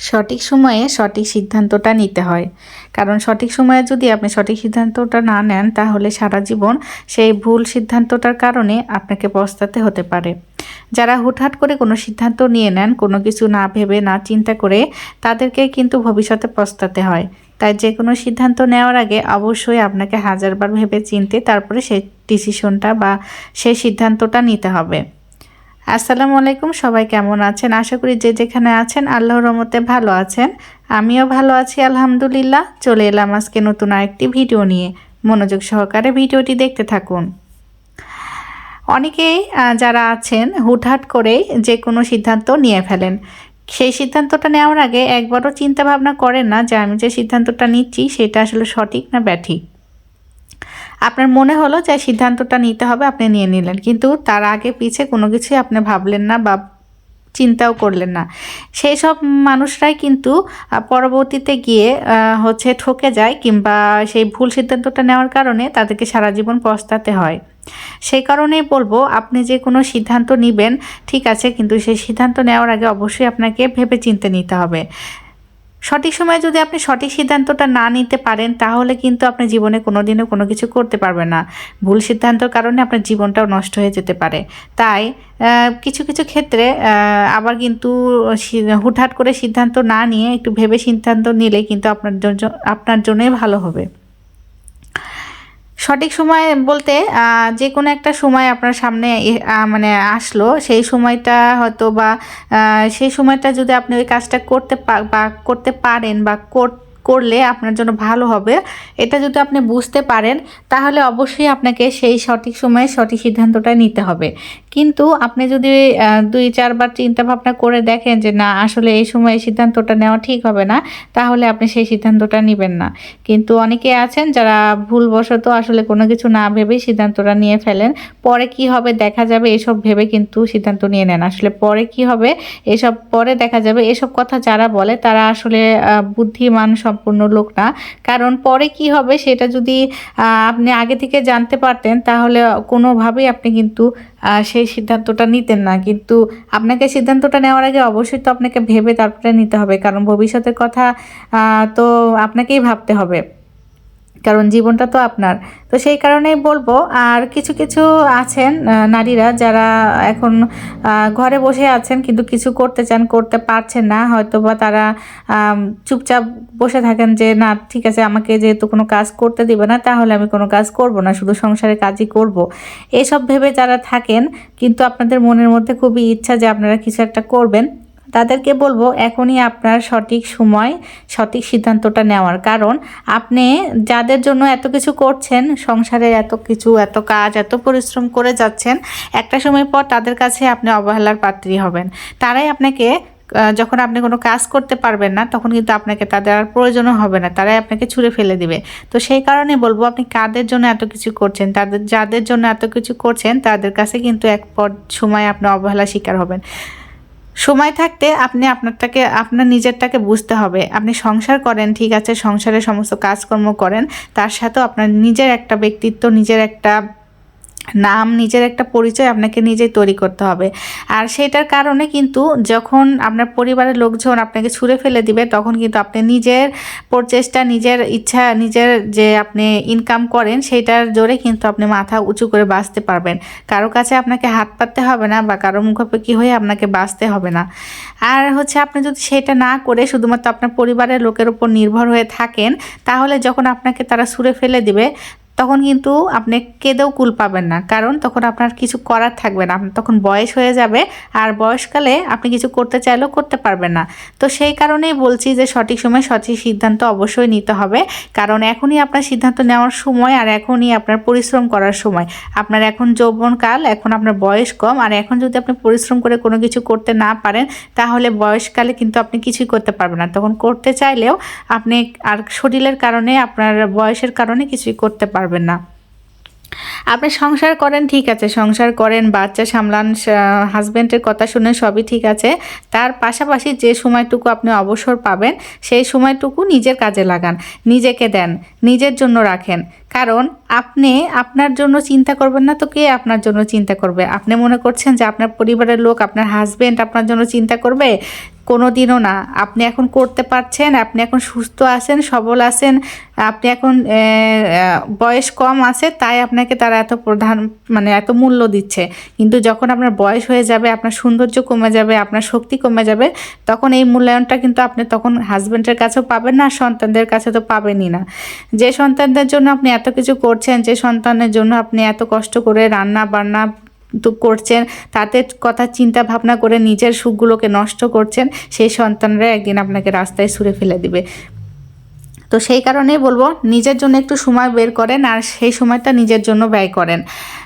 সঠিক সময়ে সঠিক সিদ্ধান্তটা নিতে হয়। কারণ সঠিক সময়ে যদি আপনি সঠিক সিদ্ধান্তটা না নেন, তাহলে সারা জীবন সেই ভুল সিদ্ধান্তটার কারণে আপনাকে পস্তাতে হতে পারে। যারা হুটহাট করে কোনো সিদ্ধান্ত নিয়ে নেন, কোনো কিছু না ভেবে, না চিন্তা করে, তাদেরকে কিন্তু ভবিষ্যতে পস্তাতে হয়। তাই যে কোনো সিদ্ধান্ত নেওয়ার আগে অবশ্যই আপনাকে হাজারবার ভেবে চিনতে তারপরে সেই ডিসিশনটা বা সেই সিদ্ধান্তটা নিতে হবে। আসসালামু আলাইকুম, সবাই কেমন আছেন? আশা করি যে যেখানে আছেন, আল্লাহর রহমতে ভালো আছেন। আমিও ভালো আছি, আলহামদুলিল্লাহ। চলে এলাম আজকে নতুন আরেকটি ভিডিও নিয়ে। মনোযোগ সহকারে ভিডিওটি দেখতে থাকুন। অনেকেই যারা আছেন, হুটহাট করে যে কোনো সিদ্ধান্ত নিয়ে ফেলেন। সেই সিদ্ধান্তটা নেওয়ার আগে একবারও চিন্তা ভাবনা করেন না যে আমি যে সিদ্ধান্তটা নিচ্ছি, সেটা আসলে সঠিক না ব্যাঠিক। আপনার মনে হলো যে সিদ্ধান্তটা নিতে হবে, আপনি নিয়ে নিলেন। কিন্তু তার আগে পিছে কোনো কিছুই আপনি ভাবলেন না বা চিন্তাও করলেন না। সেই সব মানুষরাই কিন্তু পরবর্তীতে গিয়ে হচ্ছে ঠকে যায় কিংবা সেই ভুল সিদ্ধান্তটা নেওয়ার কারণে তাদেরকে সারা জীবন পস্তাতে হয়। সেই কারণেই বলব, আপনি যে কোনো সিদ্ধান্ত নেবেন, ঠিক আছে, কিন্তু সেই সিদ্ধান্ত নেওয়ার আগে অবশ্যই আপনাকে ভেবে চিন্তে নিতে হবে। সঠিক সময়ে যদি আপনি সঠিক সিদ্ধান্তটা না নিতে পারেন, তাহলে কিন্তু আপনি জীবনে কোনো দিনও কোনো কিছু করতে পারবেন না। ভুল সিদ্ধান্তের কারণে আপনার জীবনটাও নষ্ট হয়ে যেতে পারে। তাই কিছু কিছু ক্ষেত্রে আবার কিন্তু হুটহাট করে সিদ্ধান্ত না নিয়ে একটু ভেবে সিদ্ধান্ত নিলে কিন্তু আপনার জন্য, আপনার জন্যই ভালো হবে। সঠিক সময় বলতে যে কোনো একটা সময় আপনার সামনে মানে আসলো, সেই সময়টা হয়তো বা সেই সময়টা যদি আপনি ওই কাজটা করতে বা করতে পারেন বা কর- করলে আপনার জন্য ভালো হবে। এটা যদি আপনি বুঝতে পারেন, তাহলে অবশ্যই আপনাকে সেই সঠিক সময়ে সঠিক সিদ্ধান্তটা নিতে হবে। কিন্তু আপনি যদি দুই, চারবার চিন্তা ভাবনা করে দেখেন যে, না, আসলে এই সময় এই সিদ্ধান্তটা নেওয়া ঠিক হবে না, তাহলে আপনি সেই সিদ্ধান্তটা নেবেন না। কিন্তু অনেকে আছেন যারা ভুলবশত আসলে কোনো কিছু না ভেবেই সিদ্ধান্তটা নিয়ে ফেলেন। পরে কি হবে দেখা যাবে, এসব ভেবে কিন্তু সিদ্ধান্ত নিয়ে নেন। আসলে পরে কি হবে, এসব পরে দেখা যাবে। এসব কথা যারা বলে, তারা আসলে বুদ্ধিমান সম্পূর্ণ লোক না। কারণ পরে কি হবে সেটা যদি আপনি আগে থেকে জানতে পারতেন, তাহলে কোনোভাবেই আপনি কিন্তু সেই সিদ্ধান্তটা নিতেন না। কিন্তু আপনাকে সিদ্ধান্তটা নেওয়ার আগে অবশ্যই তো আপনাকে ভেবে তারপরে নিতে হবে। কারণ ভবিষ্যতের কথা তো আপনাকেই ভাবতে হবে। কারণ জীবনটা তো আপনার। তো সেই কারণেই বলব, আর কিছু কিছু আছেন নারীরা যারা এখন ঘরে বসে আছেন কিন্তু কিছু করতে চান, করতে পারছেন না হয়তো বা তারা চুপচাপ বসে থাকেন যে, না, ঠিক আছে, আমাকে যেহেতু কোনো কাজ করতে দিবে না, তাহলে আমি কোনো কাজ করব না, শুধু সংসারে কাজই করব। এসব ভেবে যারা থাকেন, কিন্তু আপনাদের মনের মধ্যে খুবই ইচ্ছা যে আপনারা কিছু একটা করবেন। তাদেরকে বলব এখনই আপনার সঠিক সময়, সঠিক সিদ্ধান্তটা নেওয়ার। কারণ আপনি যাদের জন্য এত কিছু করছেন, সংসারে এত কিছু, এত কাজ, এত পরিশ্রম করে যাচ্ছেন, একটা সময় পর তাদের কাছে আপনি অবহেলার পাত্রী হবেন। তারাই আপনাকে যখন আপনি কোনো কাজ করতে পারবেন না, তখন কিন্তু আপনাকে তাদের আর প্রয়োজনও হবে না, তারাই আপনাকে ছুঁড়ে ফেলে দিবে। তো সেই কারণে বলব আপনি কাদের জন্য এত কিছু করছেন, তাদের, যাদের জন্য এত কিছু করছেন, তাদের কাছে কিন্তু এক পর সময় আপনি অবহেলা শিকার হবেন। সময় থাকতে আপনি আপনারটাকে, আপনার নিজেরটাকে বুঝতে হবে। আপনি সংসার করেন, ঠিক আছে সংসারের সমস্ত কাজকর্ম করেন, তার সাথেও আপনার নিজের একটা ব্যক্তিত্ব, নিজের একটা নাম, নিজের একটা পরিচয় আপনাকে নিজেই তৈরি করতে হবে। আর সেটার কারণে কিন্তু যখন আপনার পরিবারের লোকজন আপনাকে ছুঁড়ে ফেলে দিবে, তখন কিন্তু আপনি নিজের প্রচেষ্টা, নিজের ইচ্ছা, নিজের যে আপনি ইনকাম করেন, সেটার জোরে কিন্তু আপনি মাথা উঁচু করে বাঁচতে পারবেন। কারও কাছে আপনাকে হাত পাততে হবে না বা কারও মুখোপেক্ষি হয়ে আপনাকে বাঁচতে হবে না। আর হচ্ছে আপনি যদি সেটা না করে শুধুমাত্র আপনার পরিবারের লোকের উপর নির্ভর হয়ে থাকেন, তাহলে যখন আপনাকে তারা ছুঁড়ে ফেলে দিবে তখন কিন্তু আপনি কেঁদেও কুল পাবেন না। কারণ তখন আপনার কিছু করার থাকবে না। আপনার তখন বয়স হয়ে যাবে আর বয়সকালে আপনি কিছু করতে চাইলেও করতে পারবেন না। তো সেই কারণেই বলছি যে সঠিক সময় সঠিক সিদ্ধান্ত অবশ্যই নিতে হবে। কারণ এখনই আপনার সিদ্ধান্ত নেওয়ার সময় আর এখনই আপনার পরিশ্রম করার সময়। আপনার এখন যৌবনকাল, এখন আপনার বয়স কম আর এখন যদি আপনি পরিশ্রম করে কোনো কিছু করতে না পারেন, তাহলে বয়সকালে কিন্তু আপনি কিছুই করতে পারবেন না। তখন করতে চাইলেও আপনি আর শরীরের কারণে, আপনার বয়সের কারণে কিছুই করতে পারবেন না। আপনি সংসার করেন, ঠিক আছে। সংসার করেন, বাচ্চা সামলান হাজব্যান্ডের কথা শুনে সবই ঠিক আছে। তার পাশাপাশি যে সময়টুকু আপনি অবসর পাবেন, সেই সময়টুকু নিজের কাজে লাগান। নিজেকে দেন, নিজের জন্য রাখেন। কারণ আপনি আপনার জন্য চিন্তা করবেন না তো কে আপনার জন্য চিন্তা করবে? আপনি মনে করছেন যে আপনার পরিবারের লোক, আপনার হাজবেন্ড আপনার জন্য চিন্তা করবে? কোনো দিনও না। আপনি এখন করতে পারছেন, আপনি এখন সুস্থ আছেন, সবল আছেন, আপনি এখন বয়স কম আছে, তাই আপনাকে তারা এত প্রধান মানে এত মূল্য দিচ্ছে। কিন্তু যখন আপনার বয়স হয়ে যাবে, আপনার সৌন্দর্য কমে যাবে, আপনার শক্তি কমে যাবে, তখন এই মূল্যায়নটা কিন্তু আপনি তখন হাজব্যান্ডের কাছেও পাবেন না, সন্তানদের কাছে তো পাবেনই না। যে সন্তানদের জন্য আপনি এত কিছু করছেন যে সন্তানের জন্য আপনি এত কষ্ট করে রান্না বান্না তো করছেন, তাতে কথা চিন্তা ভাবনা করে নিজের সুখগুলোকে নষ্ট করছেন, সেই সন্তানরা একদিন আপনাকে রাস্তায় ছুঁড়ে ফেলে দিবে। তো সেই কারণেই বলব, নিজের জন্য একটু সময় বের করেন আর সেই সময়টা নিজের জন্য ব্যয় করেন।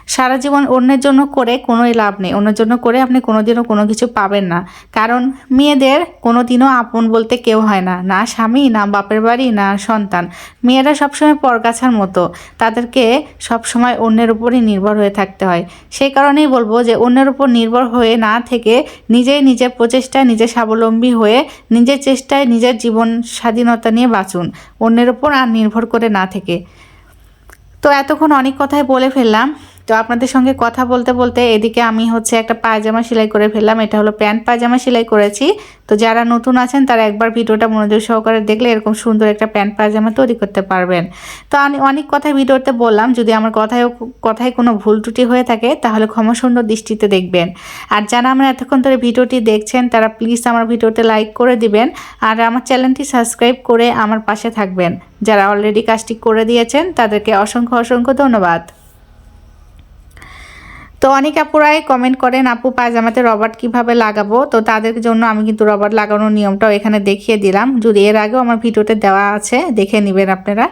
সারা জীবন অন্যের জন্য করে কোনোই লাভ নেই, অন্যের জন্য করে আপনি কোনোদিনও কোনো কিছু পাবেন না। কারণ মেয়েদের কোনোদিনও আপন বলতে কেউ হয় না না স্বামী, না বাপের বাড়ি, না সন্তান। মেয়েরা সবসময় পরগাছার মতো, তাদেরকে সবসময় অন্যের উপরই নির্ভর হয়ে থাকতে হয়। সেই কারণেই বলব যে অন্যের উপর নির্ভর হয়ে না থেকে নিজেই নিজের প্রচেষ্টায় নিজে স্বাবলম্বী হয়ে নিজের চেষ্টায় নিজের জীবন স্বাধীনতা নিয়ে বাঁচুন। অন্যের ওপর আর নির্ভর করে না থেকে। তো এতক্ষণ অনেক কথাই বলে ফেললাম। তো আপনাদের সঙ্গে কথা বলতে বলতে এদিকে আমি হচ্ছে একটা পায়জামা সেলাই করে ফেললাম। এটা হলো প্যান্ট পায়জামা সেলাই করেছি। তো যারা নতুন আছেন, তারা একবার ভিডিওটা মনোযোগ সহকারে দেখলে এরকম সুন্দর একটা প্যান্ট পায়জামা তৈরি করতে পারবেন। তো আমি অনেক কথাই ভিডিওতে বললাম। যদি আমার কথায় কথায় কোনো ভুল ত্রুটি হয়ে থাকে, তাহলে ক্ষমা সুন্দর দৃষ্টিতে দেখবেন। আর যারা আমরা এতক্ষণ ধরে ভিডিওটি দেখছেন, তারা প্লিজ আমার ভিডিওতে লাইক করে দিবেন। আর আমার চ্যানেলটি সাবস্ক্রাইব করে আমার পাশে থাকবেন। যারা অলরেডি কাজটি করে দিয়েছেন, তাদেরকে অসংখ্য অসংখ্য ধন্যবাদ। তো অনেক আপুরাই কমেন্ট করেন, আপু, পায়জামাতে রবার কীভাবে লাগাবো? তো তাদের জন্য আমি কিন্তু রবার লাগানোর নিয়মটাও এখানে দেখিয়ে দিলাম। যদি এর আগেও আমার ভিডিওতে দেওয়া আছে, দেখে নেবেন আপনারা।